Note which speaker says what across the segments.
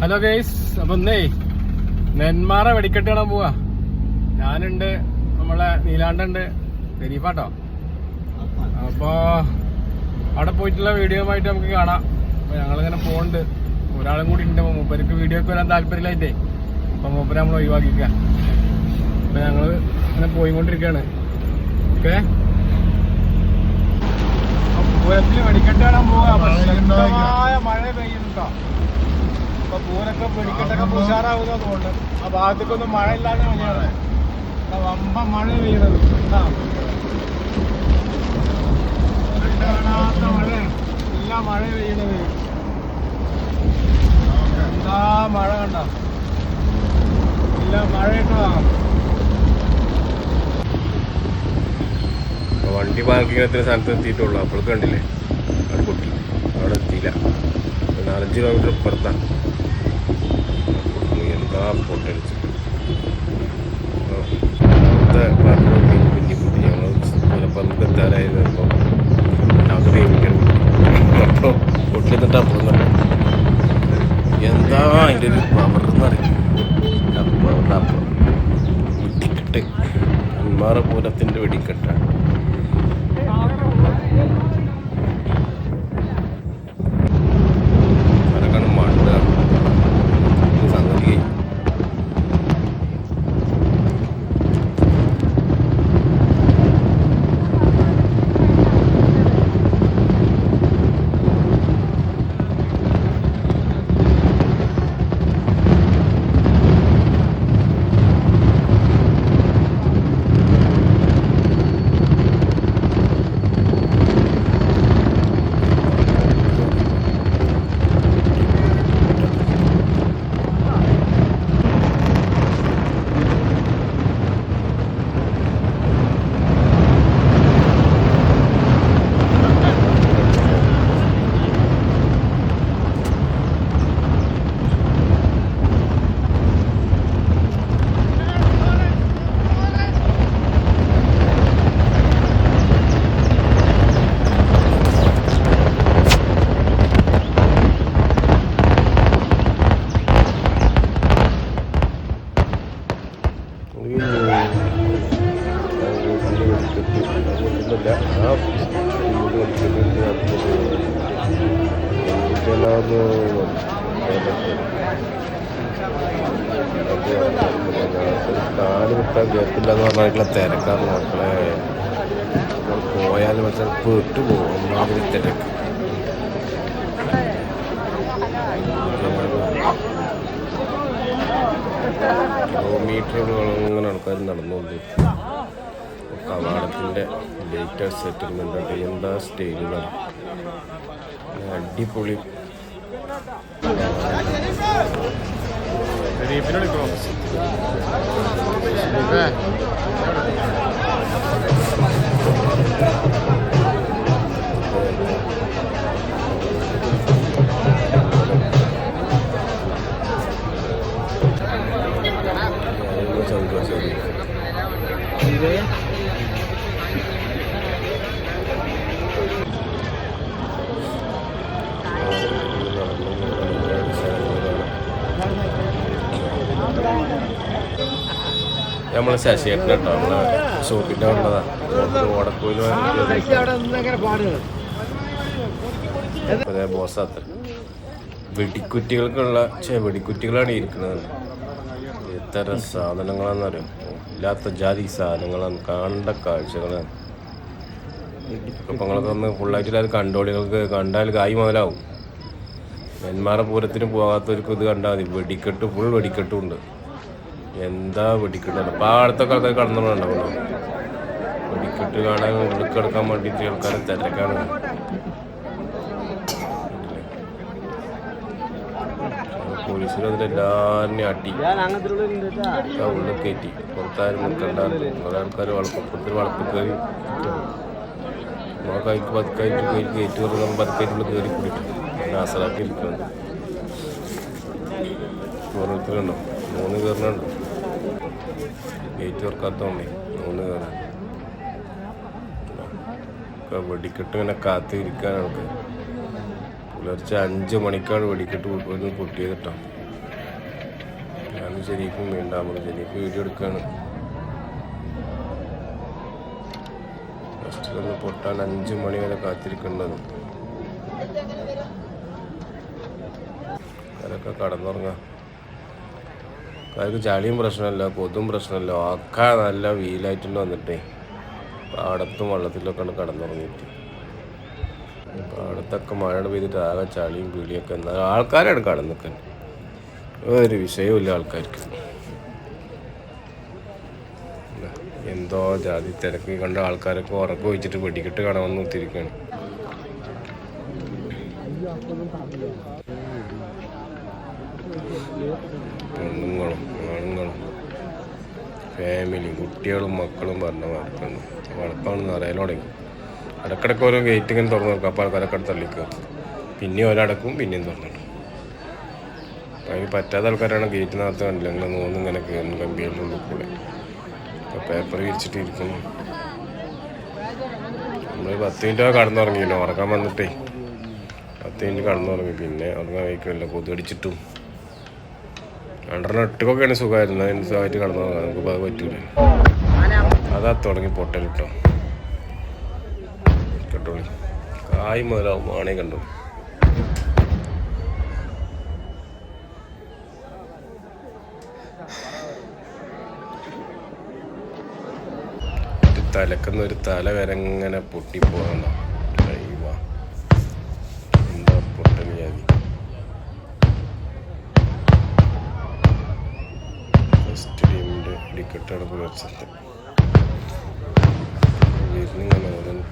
Speaker 1: Hello guys അപ്പൊ ഒന്നേ നെന്മാറ വെടിക്കെട്ട് കാണാൻ പോവാ. ഞാനുണ്ട് നമ്മളെ നീലാണ്ടുണ്ട്. ഷെരീഫാട്ടോ അപ്പൊ അവിടെ പോയിട്ടുള്ള വീഡിയോ ആയിട്ട് നമുക്ക് കാണാം. അപ്പൊ ഞങ്ങളിങ്ങനെ പോണ്ട് ഒരാളും കൂടി ഉണ്ട് മൂപ്പർക്ക് വീഡിയോക്ക് വരാൻ താല്പര്യമില്ലായിട്ടേ. അപ്പൊ മൂപ്പരെ നമ്മൾ ഒഴിവാക്കിക്ക. അപ്പൊ ഞങ്ങൾ ഇങ്ങനെ പോയിക്കൊണ്ടിരിക്കാണ്. ഓക്കെ? വെടിക്കെട്ട് കാണാൻ പോവാ. മഴ പെയ്യുന്നുണ്ടോ അപ്പൊ പൂരൊക്കെ വെടിക്കെട്ടൊക്കെ ഉഷാറാവുന്ന തോന്നുന്നു ആ ഭാഗത്തേക്കൊന്നും മഴ ഇല്ലാതെ മഴയാണ് ആ വമ്പ മഴ പെയ്യുന്നത്. കാണാത്ത മഴ എല്ലാ മഴ പെയ്യണത് എന്താ മഴ കണ്ട? എല്ലാ മഴ കേട്ടോ
Speaker 2: വണ്ടി പാർക്കിംഗ് എത്ര സ്ഥലത്ത് എത്തിയിട്ടുള്ളൂ? അപ്പോഴത്തെ കണ്ടില്ലേ? അവിടെ അവിടെ എത്തിയില്ല. നാലഞ്ച് കിലോമീറ്റർ ഇപ്പുറത്താണ് എന്താ പറഞ്ഞു കുഞ്ഞി കുട്ടി ഞങ്ങൾ എത്താറായിരുന്നു അപ്പോൾ കിലോമീറ്ററുകൾ അങ്ങനെ ആൾക്കാർ നടന്നുകൊണ്ട് കവാടത്തിന്റെ ലേറ്റസ്റ്റ് സെറ്റിൽമെന്റ് എന്താ സ്റ്റേജുകൾ അടിപൊളി.
Speaker 1: ഷെരീഫിനെ വിളിക്കണോ
Speaker 2: നമ്മളെ ശശിയേട്ടൻ കേട്ടോ നമ്മളെ ഷോപ്പിന്റെ ഉള്ളതാണ് ഓടക്കോയിൽ അതേ ബോസാത്ത. വെടിക്കുറ്റികൾക്കുള്ള വെടിക്കുറ്റികളാണ് ഇരിക്കുന്നത്. എത്ര സാധനങ്ങളാണെന്നറിയാം ഇല്ലാത്ത ജാതി സാധനങ്ങളാണ് കണ്ട കാഴ്ചകളാണ് ഇപ്പം നിങ്ങളൊക്കെ ഒന്ന് ഫുള്ളായിട്ട് കണ്ടോളികൾക്ക് കണ്ടാൽ കായ് മുതലാവും. നെന്മാറ പൂരത്തിന് പോകാത്തവർക്ക് ഇത് കണ്ടാൽ മതി. വെടിക്കെട്ട് ഫുൾ വെടിക്കെട്ടും ഉണ്ട്. എന്താ വെടിക്കെട്ടാണ് അപ്പം ആ അടുത്തൊക്കെ ആൾക്കാർ കടന്നുണ്ടാവുള്ളൂ വെടിക്കെട്ട് കാണാൻ ഉള്ളിൽ കിടക്കാൻ വേണ്ടിയിട്ട് ആൾക്കാരെ തിരക്കാണ്. അതിൽ എല്ലാവരെയും അട്ടി ഉള്ളിൽ കയറ്റി. പുറത്താരും കുറേ ആൾക്കാർ വളപ്പത്തിൽ വളപ്പിൽ കയറി. നോക്കായിട്ട് പതുക്കായിട്ട് കയറി കയറ്റി പറഞ്ഞാൽ പതുക്കായിട്ടുള്ള കയറി കൂടിയിട്ട് ആസലാക്കി ഇരിക്കുന്നത് ഓരോരുത്തരുണ്ടോ? മൂന്ന് കയറുന്നുണ്ട് ഗേറ്റ് തുറക്കാത്തോണ്ടേ മൂന്ന് കയറാൻ വെടിക്കെട്ട് ഇങ്ങനെ കാത്തിരിക്കാനാണ് പുലർച്ചെ അഞ്ച് മണിക്കാണ് വെടിക്കെട്ട് പൊട്ടിയത് കേട്ടോ. ഞാൻ ശരിക്കും വേണ്ട നമ്മൾ ശരിക്കും വീഡിയോ എടുക്കുകയാണ് ഫസ്റ്റിൽ ഒന്ന് പൊട്ടാൻ അഞ്ച് മണി വരെ കാത്തിരിക്കേണ്ടത്. അതൊക്കെ കടന്നുറങ്ങാം. അതായത് ചളിയും പ്രശ്നമല്ല കൊതും പ്രശ്നമല്ല. ഒക്കെ നല്ല വീലായിട്ടുണ്ട് വന്നിട്ടേ. പാടത്തും വെള്ളത്തിലൊക്കെ കടന്നുറങ്ങിയിട്ട്. പാടത്തൊക്കെ മഴ പെയ്തിട്ട് ആകെ ചളിയും പീളിയൊക്കെ എന്നാൽ ആൾക്കാരാണ് കടന്നിക്കാൻ ഒരു വിഷയമില്ല ആൾക്കാർക്ക്. എന്തോ ജാതി തിരക്ക് കണ്ട ആൾക്കാരൊക്കെ ഉറക്കം വെച്ചിട്ട് വെടിക്കെട്ട് കാണാമെന്ന് ഒത്തിരിക്കാണ്. പെണ്ണുങ്ങളും ആണുങ്ങളും ഫാമിലി കുട്ടികളും മക്കളും പറഞ്ഞ വളർത്തുന്നു വളർത്താണെന്ന് അറിയാൻ തുടങ്ങി. ഇടക്കിടക്ക് ഓരോ ഗേറ്റ് ഇങ്ങനെ തുറന്നു നോക്കും. അപ്പോൾ ആൾക്കാരൊക്കെ തള്ളിക്കും പിന്നെയും ഒരടക്കും പിന്നെയും തുറന്നിടും. അതിന് പറ്റാത്ത ആൾക്കാരാണ് ഗേറ്റിനകത്ത് കണ്ടില്ല. ഇങ്ങനെ നോന്ന് ഇങ്ങനെ കയറുന്നു കമ്പികളുടെ കൂടെ. അപ്പോൾ പേപ്പർ വിരിച്ചിട്ട് നമ്മൾ പത്ത് മിനിറ്റ് കടന്നുറങ്ങിയില്ല. ഉറക്കാൻ വന്നിട്ടേ. പത്ത് മിനിറ്റ് കടന്നുറങ്ങി. പിന്നെ ഉറങ്ങാൻ വയ്ക്കുമല്ലോ കൊതുകടിച്ചിട്ടും രണ്ടെണ്ണം എട്ടുകൊക്കെയാണ് സുഖമായിരുന്നു അതിന് സുഖമായിട്ട് കടന്നു നമുക്കിപ്പോൾ അത് പറ്റൂല. അതാ തുടങ്ങി പൊട്ടലിട്ടോ. കേട്ടോ കേട്ടോളി കായ് മുതലാവും. ആണേ കണ്ടോ തലക്കുന്ന ഒരു തല വരെ ഇങ്ങനെ പൊട്ടിപ്പോകണ്ട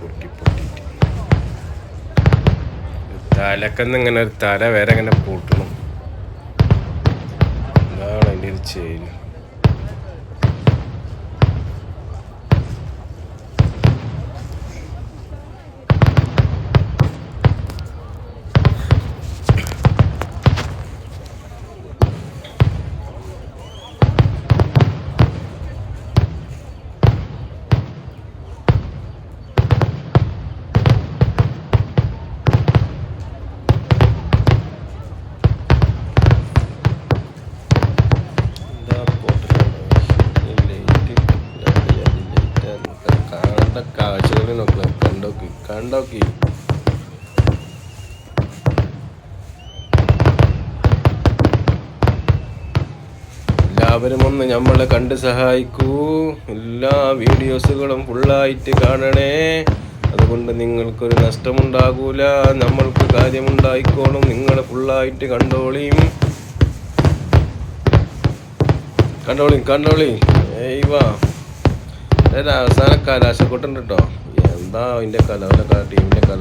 Speaker 2: പൊട്ടി പൊട്ടിയിട്ട്. തലക്കന്ന് ഇങ്ങനെ ഒരു തല വരെ ഇങ്ങനെ പൊട്ടണം. അതാണ് അതിന്റെ ഒരു ചെയിൻ. കണ്ടോക്കി എല്ലാവരും ഒന്ന് നമ്മളെ കണ്ട് സഹായിക്കൂ. എല്ലാ വീഡിയോസുകളും ഫുള്ളായിട്ട് കാണണേ. അതുകൊണ്ട് നിങ്ങൾക്കൊരു നഷ്ടമുണ്ടാകൂല. നമ്മൾക്ക് കാര്യമുണ്ടായിക്കോളും. നിങ്ങൾ ഫുള്ളായിട്ട് കണ്ടോളിയും. കണ്ടോളി കണ്ടോളി ഏയ് വാ. ഏതാ അവസാന കലാശക്കൊട്ടുണ്ട് കേട്ടോ എന്താ അതിന്റെ കല? അവരുടെ ടീമിന്റെ ടീമിന്റെ കല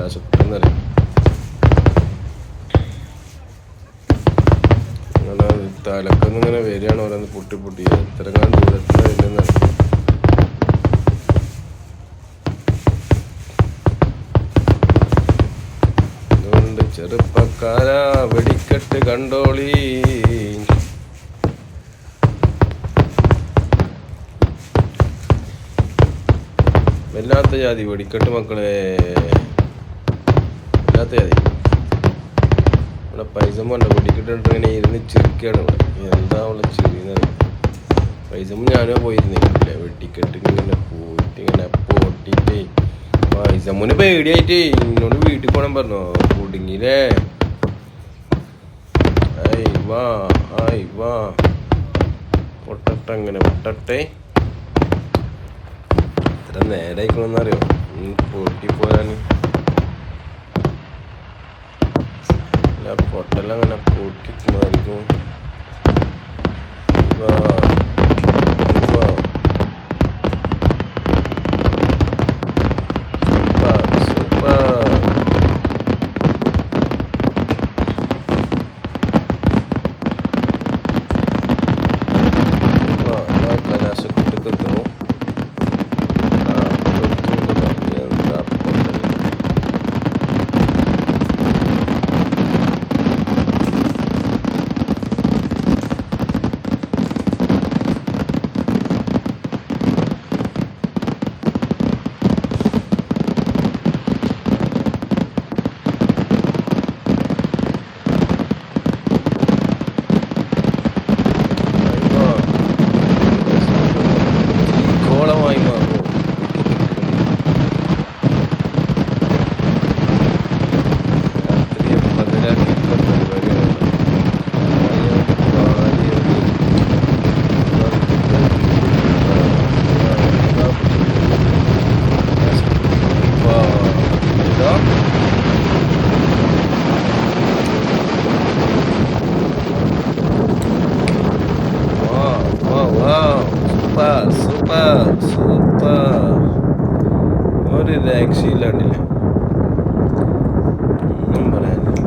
Speaker 2: അങ്ങനെ തലക്കൊന്നും ഇങ്ങനെ വരികയാണ് ഓരോന്ന് പൊട്ടി പൊട്ടി. എത്രങ്ങാൻ ദൂരത്തിലാണ് വരുന്നത് അതുകൊണ്ട് ചെറുപ്പക്കാരാ വെടിക്കെട്ട് കണ്ടോളി. വല്ലാത്ത ജാതി വെടിക്കെട്ട് മക്കളെ. വല്ലാത്ത ജാതി. ഇവിടെ പൈസ പോണ്ട വെടിക്കെട്ടിട്ട് ഇങ്ങനെ ഇരുന്ന് ചിരിക്കുകയാണ് ഇവിടെ. എന്താ അവളെ ചിരിയുന്നത് പൈസ ഞാനോ പോയിരുന്നില്ല വെടിക്കെട്ട് ഇങ്ങനെ പോയിട്ട് ഇങ്ങനെ പൊട്ടിട്ടേ പൈസ മുന്നേ പേടിയായിട്ടേ എന്നോട് വീട്ടിൽ പോകണം പറഞ്ഞോ. കുടുങ്ങിയില്ലേ ഐ വാ ഐ വാ. പൊട്ടട്ടെ അങ്ങനെ പൊട്ടട്ടെ. എത്ര നേരായിക്കണമെന്നറിയോ പൊട്ടിപ്പോയാൻ അല്ല പൊട്ടലങ്ങനെ പൊട്ടിക്കുമായിരിക്കും വാ, വാ. Super, super. വാ, വാ, കലാശക്കൊട്ടിക്ക് എത്തുന്നു ആ, തൊട്ടിട്ടുണ്ട്. എന്താ പൊട്ടൽ. സൂപ്പർ ഒരു രക്ഷയില്ലാണ്ടില്ല ഒന്നും പറയാനില്ല.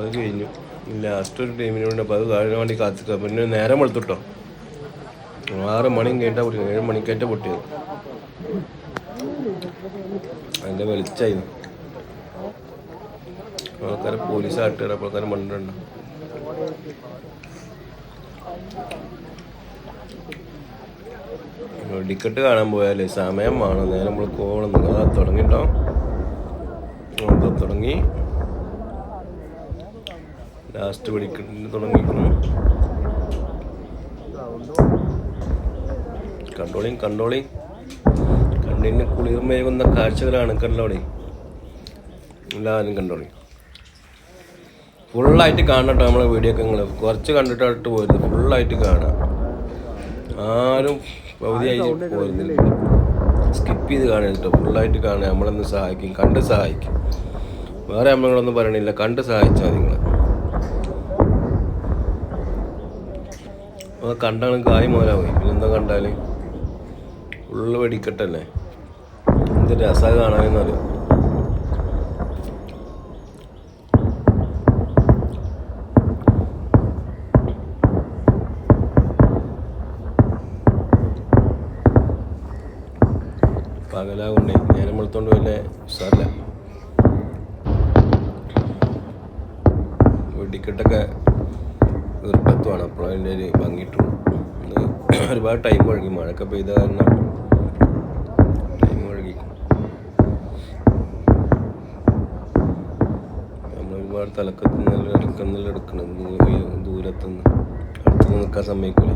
Speaker 2: അത് കഴിഞ്ഞു. ലാസ്റ്റ് ഒരു ടീമിന് വേണ്ടി അപ്പോൾ അത് താഴെ വേണ്ടി പിന്നെ നേരം വെളുത്തുട്ടോ. ആറ് മണി കേട്ടാ പൊട്ടിയത്. ഏഴ് മണിക്കേറ്റ പൊട്ടിയത്. അതിന്റെ വെളിച്ചായിരുന്നു ആൾക്കാരെ പോലീസ് ആട്ടുകാർ അപ്പോൾ ആൾക്കാരെ ടിക്കറ്റ് കാണാൻ പോയാലേ സമയം വേണം. നേരം നമ്മൾ കോണം അതാ തുടങ്ങിട്ടോ. അത് തുടങ്ങി. ലാസ്റ്റ് വെടിക്കെട്ടിന് തുടങ്ങിക്കുന്നു കണ്ടോളിയും കണ്ടോളിയും. കണ്ണിന് കുളിർമേകുന്ന കാഴ്ചകളാണ് കണ്ടോളി. എല്ലാവരും കണ്ടോളി. ഫുള്ളായിട്ട് കാണട്ടോ നമ്മളെ വീഡിയോ ഒക്കെ നിങ്ങൾ കുറച്ച് കണ്ടിട്ടായിട്ട് പോരുത്. ഫുള്ളായിട്ട് കാണാം. ആരും പകുതിയായി പോരുന്നില്ല. സ്കിപ്പ് ചെയ്ത് കാണരുത് കേട്ടോ. ഫുള്ളായിട്ട് കാണുക. നമ്മളൊന്ന് സഹായിക്കും? കണ്ട് സഹായിക്കും. വേറെ നമ്മളൊന്നും പറയണില്ല. കണ്ട് സഹായിച്ചാൽ നിങ്ങൾ അത് കണ്ടാണ് കായ് മോലാവും പിന്നെന്താ കണ്ടാൽ ഫുള്ള് വെടിക്കട്ടല്ലേ? എന്ത് രസ കാണാനെന്നറിയോ? വെടിക്കെട്ടൊക്കെ നിർബന്ധമാണ്. അപ്പോൾ അതിന്റെ ഒരു ഭംഗിയിട്ടുള്ളൂ ഒരുപാട് ടൈം ഒഴുകി മഴയൊക്കെ പെയ്ത കാരണം ടൈം ഒഴുകി നമ്മൾ ഒരുപാട് തലക്കത്ത് നല്ല എടുക്കുന്നില്ല എടുക്കണം ദൂരത്തുനിന്ന് അടുത്തുനിന്ന് നിൽക്കാൻ സമ്മതിക്കൂലേ.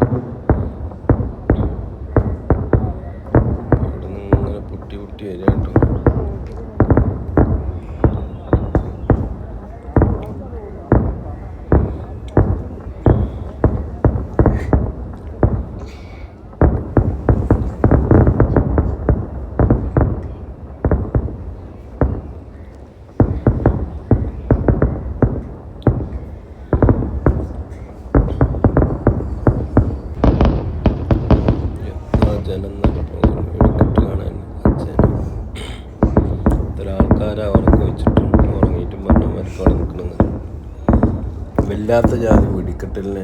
Speaker 2: വല്ലാത്ത ജാതി വെടിക്കെട്ടലിനെ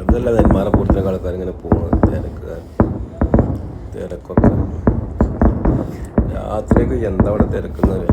Speaker 2: അതല്ല നെന്മാറപ്പുറത്തിനൊക്കെ ആൾക്കാർ ഇങ്ങനെ പോകുന്നത് തിരക്ക് തിരക്കൊക്കെ. രാത്രിയൊക്കെ എന്താ അവിടെ തിരക്കുന്നത്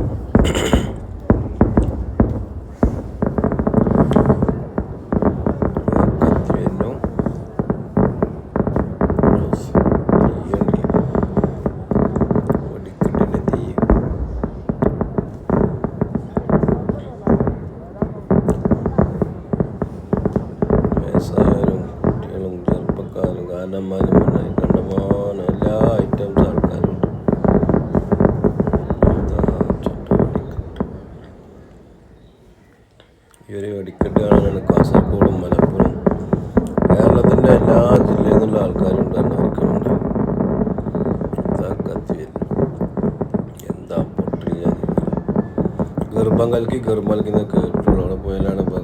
Speaker 2: കാണാനാണ് കാസർഗോഡും മലപ്പുറം. കേരളത്തിന്റെ എല്ലാ ജില്ലയിൽ നിന്നുള്ള ആൾക്കാരും തന്നെ വരുന്നു എന്താ പൊട്ടില്ല ഗർഭം കലക്കി ഗർഭം കലക്കുന്ന കേട്ടുള്ളൂ അവിടെ പോയാലാണ് ഇപ്പോൾ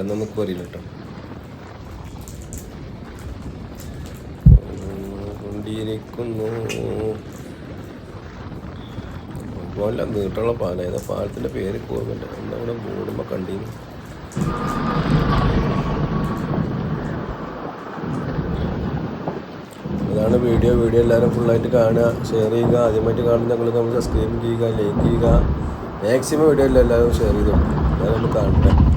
Speaker 2: പോരാണ് കോരില്ല കേട്ടോ. കൊണ്ടിരിക്കുന്നു. പോലെ നീട്ടുള്ള പാലായത് പാലത്തിന്റെ പേര് ഓർമ്മയില്ല എന്നവിടെ ബോർഡുമ്പോൾ കണ്ടിരുന്നു ഇതാണ് വീഡിയോ. വീഡിയോ എല്ലാവരും ഫുള്ളായിട്ട് കാണുക ഷെയർ ചെയ്യുക. ആദ്യമായിട്ട് കാണുന്ന ഞങ്ങൾ നമ്മൾ സബ്സ്ക്രൈബ് ചെയ്യുക ലൈക്ക് ചെയ്യുക. മാക്സിമം വീഡിയോ എല്ലാവരും ഷെയർ ചെയ്തു എല്ലാവരും നമ്മൾ കാണട്ടെ.